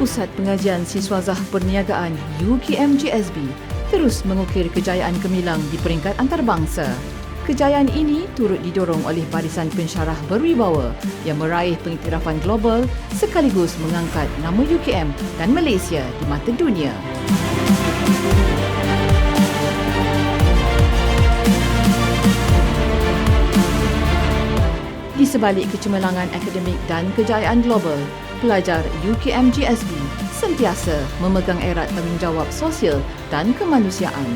Pusat Pengajian Siswazah Perniagaan UKMGSB terus mengukir kejayaan gemilang di peringkat antarabangsa. Kejayaan ini turut didorong oleh barisan pensyarah berwibawa yang meraih pengiktirafan global sekaligus mengangkat nama UKM dan Malaysia di mata dunia. Di sebalik kecemerlangan akademik dan kejayaan global, pelajar UKMGSB sentiasa memegang erat tanggungjawab sosial dan kemanusiaan.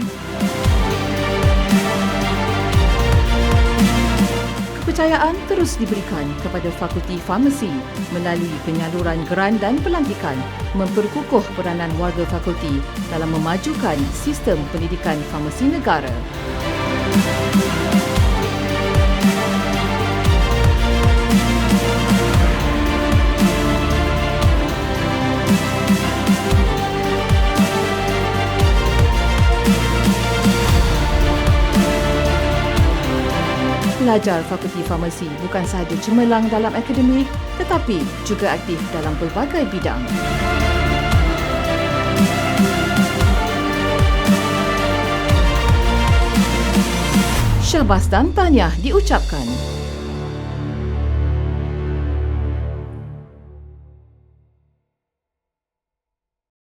Kepercayaan terus diberikan kepada Fakulti Farmasi melalui penyaluran geran dan pelantikan memperkukuh peranan warga fakulti dalam memajukan sistem pendidikan farmasi negara. Pelajar Fakulti Farmasi bukan sahaja cemerlang dalam akademik tetapi juga aktif dalam pelbagai bidang. Syabas dan tahniah diucapkan